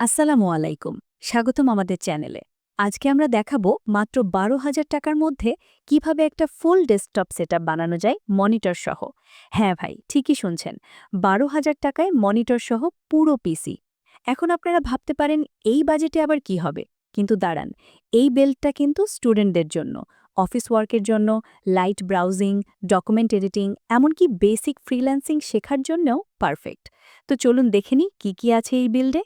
আসসালামু আলাইকুম, স্বাগতম আমাদের চ্যানেলে। আজকে আমরা দেখাবো মাত্র বারো হাজার টাকার মধ্যে কীভাবে একটা ফুল ডেস্কটপ সেটআপ বানানো যায় মনিটর সহ। হ্যাঁ ভাই, ঠিকই শুনছেন, বারো হাজার টাকায় মনিটর সহ পুরো পিসি এখন আপনারা ভাবতে পারেন, এই বাজেটে আবার কি হবে? কিন্তু দাঁড়ান, এই বেল্টটা কিন্তু স্টুডেন্টদের জন্য অফিস ওয়ার্কের জন্য লাইট ব্রাউজিং ডকুমেন্ট এডিটিং এমনকি বেসিক ফ্রিল্যান্সিং শেখার জন্যও পারফেক্ট তো চলুন দেখে নিই কী কী আছে এই বিল্ডে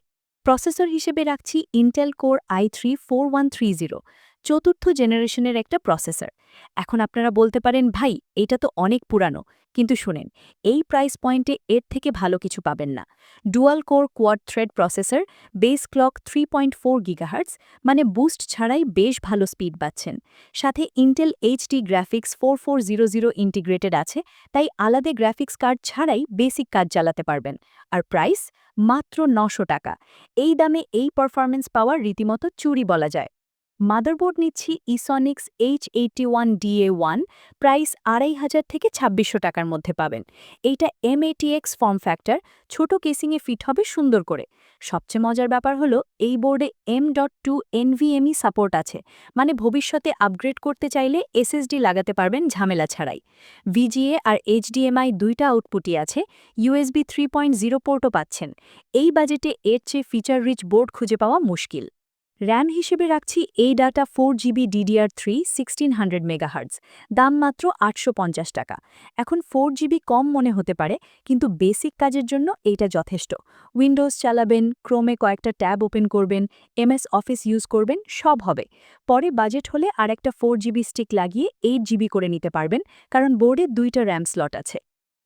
প্রসেসর হিসেবে রাখছি Intel core I three four one three zero চতুর্থ জেনারেশনের একটা প্রসেসর। এখন আপনারা বলতে পারেন, ভাই, এটা তো অনেক পুরানো। কিন্তু শুনেন, এই প্রাইস পয়েন্টে এর থেকে ভালো কিছু পাবেন না। Dual core quad thread processor base clock three point four gigahertz মানে বুস্ট ছাড়াই বেশ ভালো স্পিড পাচ্ছেন। সাথে Intel HD graphics four four zero zero integrated আছে, তাই আলাদা গ্রাফিক্স কার্ড ছাড়াই বেসিক কাজ চালাতে পারবেন। আর প্রাইস মাত্র নশো টাকা। এই দামে এই পারফরমেন্স পাওয়ার রীতিমতো চুরি বলা যায়। মাদারবোর্ড নিচ্ছি Esonic H eighty one DA one price আড়াই হাজার থেকে ছাব্বিশশো টাকার মধ্যে পাবেন। এইটা এম এমএটিএক্স ফর্ম ফ্যাক্টর ছোট কেসিংয়ে ফিট হবে সুন্দর করে। সবচেয়ে মজার ব্যাপার হলো, এই বোর্ডে M dot two NVMe support আছে। মানে ভবিষ্যতে আপগ্রেড করতে চাইলে এসএসডি লাগাতে পারবেন ঝামেলা ছাড়াই। ভিজিএ আর এইচডিএমআই দুইটা আউটপুটই আছে ইউএসবি থ্রি পয়েন্ট জিরো পোর্টও পাচ্ছেন। এই বাজেটে এর চেয়ে ফিচার রিচ বোর্ড খুঁজে পাওয়া মুশকিল। র্যাম হিসেবে রাখছি এই data four GB DDR three sixteen hundred megahertz দাম মাত্র আটশো পঞ্চাশ টাকা। এখন ফোর জিবি কম মনে হতে পারে, কিন্তু বেসিক কাজের জন্য এইটা যথেষ্ট। উইন্ডোজ চালাবেন ক্রোমে কয়েকটা ট্যাব ওপেন করবেন এমএস অফিস ইউজ করবেন, সব হবে। পরে বাজেট হলে আরেকটা ফোর জিবি স্টিক লাগিয়ে এইট জিবি করে নিতে পারবেন, কারণ বোর্ডে দুইটা র্যাম স্লট আছে।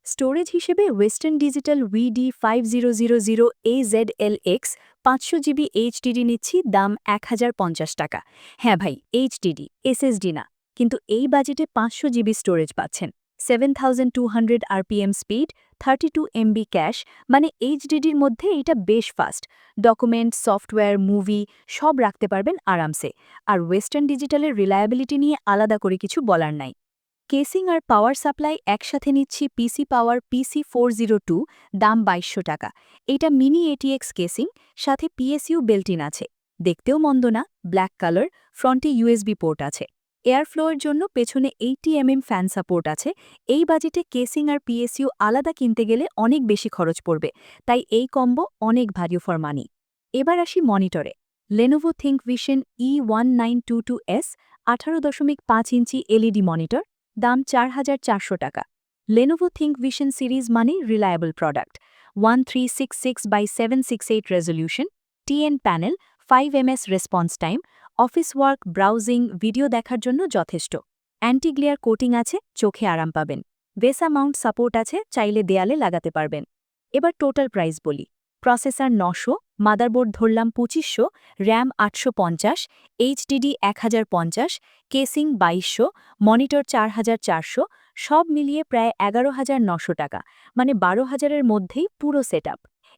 স্টোরেজ হিসেবে western digital Weedy five zero zero zero A Z L X পাঁচশো জিবি এইচডিডি নিচ্ছি, দাম এক হাজার পঞ্চাশ টাকা। হ্যাঁ ভাই, এইচডিডি, এসএসডি না, কিন্তু এই বাজেটে পাঁচশো জিবি স্টোরেজ পাচ্ছেন। Seven thousand two hundred RPM speed thirty two MB cache মানে এইচডিডির মধ্যে এটা বেশ ফাস্ট। ডকুমেন্ট, সফটওয়্যার, মুভি, সব রাখতে পারবেন আরামসে। আর ওয়েস্টার্ন ডিজিটালের রিলায়াবিলিটি নিয়ে আলাদা করে কিছু বলার নাই। কেসিং আর পাওয়ার সাপ্লাই একসাথে নিচ্ছি PC power PC four zero two, দাম বাইশশো টাকা। এটা মিনি এটিএক্স কেসিং, সাথে পিএসইউ বেল্টিন আছে। দেখতেও মন্দ না ব্ল্যাক কালার ফ্রন্টে ইউএসবি পোর্ট আছে। এয়ারফ্লোয়ের জন্য পেছনে এইটি এমএম ফ্যান সাপোর্ট আছে। এই বাজেটে কেসিং আর পিএসইউ আলাদা কিনতে গেলে অনেক বেশি খরচ পড়বে। তাই এই কম্বো অনেক ভ্যারিউ ফর মানি এবার আসি মনিটরে Lenovo Think Vision E one nine two two S আঠারো দশমিক পাঁচ ইঞ্চি এলইডি মনিটর দাম চার হাজার চারশো টাকা। লেনোভো থিঙ্ক ভিশন সিরিজ মানে reliable product one three six six by seven six eight resolution TN panel five MS response time office work browsing video দেখার জন্য যথেষ্ট। অ্যান্টিগ্লিয়ার কোটিং আছে, চোখে আরাম পাবেন। ভেসা মাউন্ট সাপোর্ট আছে, চাইলে দেয়ালে লাগাতে পারবেন। এবার টোটাল প্রাইস বলি। প্রসেসর নশো, মাদারবোর্ড ধরলাম পঁচিশশো, র্যাম আটশো পঞ্চাশ, এইচডিডি এক হাজার পঞ্চাশ, কেসিং বাইশশো, মনিটর চার হাজার চারশো, সব মিলিয়ে প্রায় এগারো হাজার নশো টাকা মানে বারো হাজারের মধ্যেই পুরো সেট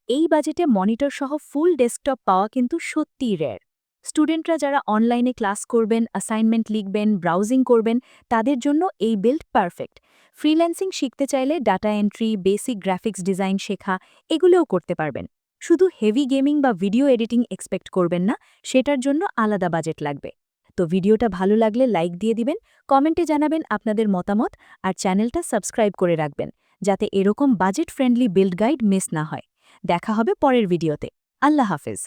এই বাজেটে মনিটর সহ ফুল ডেস্কটপ পাওয়া কিন্তু সত্যিই রেয়ার স্টুডেন্টরা যারা অনলাইনে ক্লাস করবেন অ্যাসাইনমেন্ট লিখবেন ব্রাউজিং করবেন, তাদের জন্য এই বিল্ড পারফেক্ট ফ্রিল্যান্সিং শিখতে চাইলে data entry basic graphics design শেখা, এগুলোও করতে পারবেন। শুধু হেভি গেমিং বা ভিডিও এডিটিং এক্সপেক্ট করবেন না, সেটার জন্য আলাদা বাজেট লাগবে। তো ভিডিওটা ভালো লাগলে লাইক দিয়ে দিবেন কমেন্টে জানাবেন আপনাদের মতামত আর চ্যানেলটা সাবস্ক্রাইব করে রাখবেন, যাতে এরকম budget friendly build guide miss না হয়। দেখা হবে পরের ভিডিওতে আল্লাহ হাফেজ।